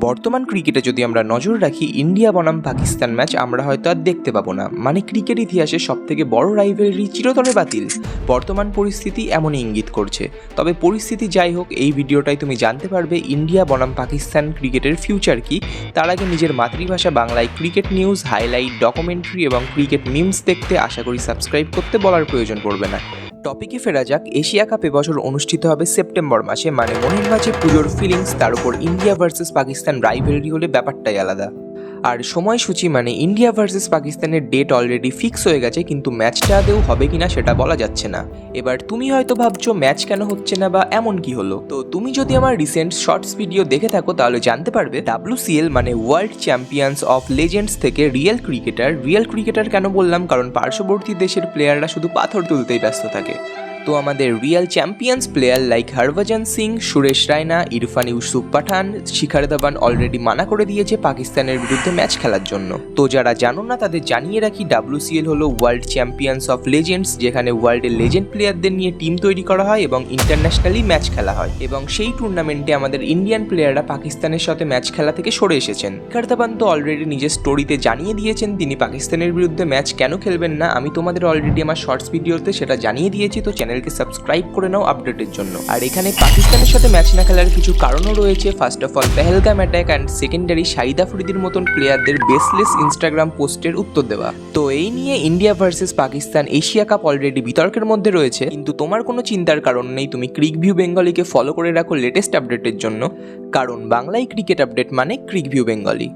বর্তমান ক্রিকেটে যদি আমরা নজর রাখি, ইন্ডিয়া বনাম পাকিস্তান ম্যাচ, আমরা হয়তো আর দেখতে পাবো না। মানে ক্রিকেট ইতিহাসে সবথেকে বড় রাইভেলরি চিরতরে বাতিল। বর্তমান পরিস্থিতি এমনই ইঙ্গিত করছে। তবে পরিস্থিতি যাই হোক, এই ভিডিওটাই তুমি জানতে পারবে, ইন্ডিয়া বনাম পাকিস্তান ক্রিকেটের ফিউচার কি। তার আগে নিজের মাতৃভাষা বাংলায় ক্রিকেট নিউজ হাইলাইট ডকুমেন্টারি এবং ক্রিকেট মিমস দেখতে আশা করি সাবস্ক্রাইব করতে বলার প্রয়োজন পড়বে না। টপিকে ফেরা যাক, এশিয়া কাপ এবছর অনুষ্ঠিত হবে সেপ্টেম্বর মাসে। মানে মনের মাঝে পুজোর ফিলিংস তার উপর ইন্ডিয়া ভার্সেস পাকিস্তান রাইভেলরি হলে ব্যাপারটাই আলাদা। আর সময়সূচি মানে ইন্ডিয়া ভার্সেস পাকিস্তানের ডেট অলরেডি ফিক্স হয়ে গেছে, কিন্তু ম্যাচটা আদেও হবে কিনা সেটা বলা যাচ্ছে না। এবার তুমি হয়তো ভাবছ, ম্যাচ কেন হচ্ছে না বা এমন কি হলো? তো তুমি যদি আমার রিসেন্ট শর্টস ভিডিও দেখে থাকো, তাহলে জানতে পারবে ডাব্লিউসিএল মানে ওয়ার্ল্ড চ্যাম্পিয়ন্স অফ লেজেন্ডস থেকে রিয়েল ক্রিকেটার রিয়েল ক্রিকেটার কেন বললাম? কারণ পার্শ্ববর্তী দেশের প্লেয়াররা শুধু পাথর তুলতেই ব্যস্ত থাকে। তো আমাদের real champions player like Harbhajan Singh, Suresh Raina, Irfan Yusuf Pathan, Shikhar Dhawan already মানা করে দিয়েছে পাকিস্তানের বিরুদ্ধে ম্যাচ খেলার জন্য। তো যারা জানো না, তাদের জানিয়ে রাখি ডাব্লিউসিএল হলো ওয়ার্ল্ড চ্যাম্পিয়ন্স অফ লেজেন্ডস যেখানে ওয়ার্ল্ডের লেজেন্ড প্লেয়ারদের নিয়ে টিম তৈরি করা হয় এবং ইন্টারন্যাশনালি ম্যাচ খেলা হয়। এবং সেই টুর্নামেন্টে আমাদের ইন্ডিয়ান প্লেয়াররা পাকিস্তানের সাথে ম্যাচ খেলা থেকে সরে এসেছেন। শিখার ধাবান তো অলরেডি নিজের স্টোরিতে জানিয়ে দিয়েছেন, তিনি পাকিস্তানের বিরুদ্ধে ম্যাচ কেন খেলবেন না, আমি তোমাদের অলরেডি আমার শর্টস ভিডিওতে সেটা জানিয়ে দিয়েছি, তো চ্যানেলকে সাবস্ক্রাইব করে নাও আপডেটের জন্য। আর এখানে পাকিস্তানের সাথে ম্যাচ না খেলার কিছু কারণও রয়েছে। First of all Pahalgam attack and secondary Shahid আফ্রিদির মতন প্লেয়ারদের বেসলেস ইনস্টাগ্রাম পোস্টের উত্তর দেওয়া। তো এই নিয়ে India versus Pakistan Asia cup already বিতর্কের মধ্যে রয়েছে। কিন্তু তোমার কোনো চিন্তার কারণ নেই। তুমি ক্রিক ভিউ বেঙ্গলিকে ফলো করে রাখো লেটেস্ট আপডেটের জন্য। কারণ বাংলায় ক্রিকেট আপডেট মানে ক্রিক ভিউ বেঙ্গলি।